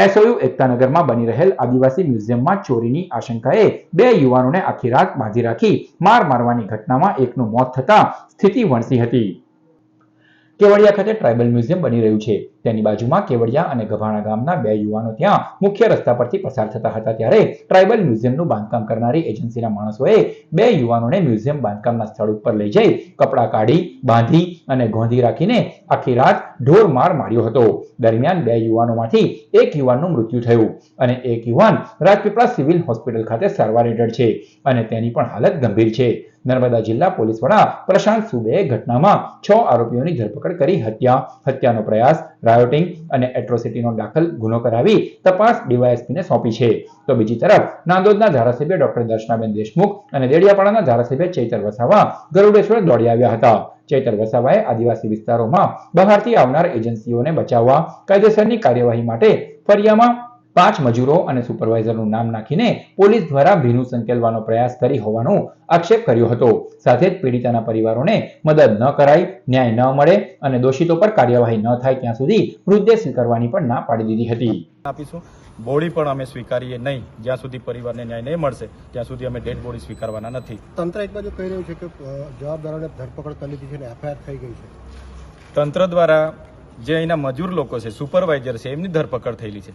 SOU એકતાનગરમાં બની રહેલ આદિવાસી મ્યુઝિયમમાં ચોરીની આશંકાએ બે યુવાનોને આખી રાત બાંધી રાખી માર મારવાની ઘટનામાં એકનું મોત થતા સ્થિતિ વણસી હતી. કેવડિયા ખાતે ટ્રાઇબલ મ્યુઝિયમ બની રહ્યું છે. તેની બાજુમાં કેવડિયા અને ગભાણા ગામના બે યુવાનો ત્યાં મુખ્ય રસ્તા પરથી પસાર થતા હતા ત્યારે ટ્રાઇબલ મ્યુઝિયમનું બાંધકામ કરનારી એજન્સીના માણસોએ બે યુવાનોને મ્યુઝિયમ બાંધકામના સ્થળ ઉપર લઈ જઈ કપડાં કાઢી, બાંધી અને ગોંધી રાખીને આખી રાત ઢોર માર માર્યો હતો. દરમિયાન બે યુવાનોમાંથી એક યુવાનનું મૃત્યુ થયું અને એક યુવાન રાજપીપળા સિવિલ હોસ્પિટલ ખાતે સારવાર હેઠળ છે અને તેની પણ હાલત ગંભીર છે. નર્મદા જિલ્લા પોલીસ વડા પ્રશાંત સુબેએ ઘટનામાં છ આરોપીઓની ધરપકડ કરી હત્યા, હત્યાનો પ્રયાસ, રાયોટિંગ અને એટ્રોસિટીનો દાખલ ગુનો કરાવી તપાસ ડીવાયએસપીને સોંપી છે. તો બીજી તરફ, નાંદોદના ધારાસભ્ય ડોક્ટર દર્શનાબેન દેશમુખ અને દેડિયાપાડાના ધારાસભ્ય ચૈતર વસાવા ગરુડેશ્વર દોડી આવ્યા હતા. ચૈતર વસાવાએ આદિવાસી વિસ્તારોમાં બહારથી આવનાર એજન્સીઓને બચાવવા, કાયદેસરની કાર્યવાહી માટે ફરિયામાં પાંચ મજૂરો અને સુપરવાઇઝરનું નામ નાખીને પોલીસ દ્વારા ભીનું સંકેલવાનો પ્રયાસ કરી હોવાનો આક્ષેપ કર્યો હતો. સાથે જ પીડિતાના પરિવારોને મદદ ન કરાય ન્યાય ન મળે અને દોષિતો પર કાર્યવાહી ન થાય ત્યાં સુધી મૃતદેહ સ્વીકારવાની પણ ના પાડી દીધી હતી. આપીશું. બોડી પણ અમે સ્વીકારીએ નહીં. જ્યાં સુધી પરિવારને ન્યાય નહીં મળશે ત્યાં સુધી અમે ડેડ બોડી સ્વીકારવાના નથી. તંત્ર એક બાજુ કહી રહ્યું છે કે જવાબદારોને ધરપકડ કરી લીધી છે અને એફઆઈઆર થઈ ગઈ છે. તંત્ર દ્વારા જે અહીંના મજૂર લોકો છે સુપરવાઇઝર છે એમની ધરપકડ થયેલી છે.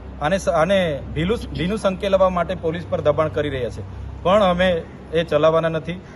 અને આને ભીલું ભીનું સંકેલવા માટે પોલીસ પર દબાણ કરી રહ્યા છે. પણ અમે એ ચલાવવાના નથી.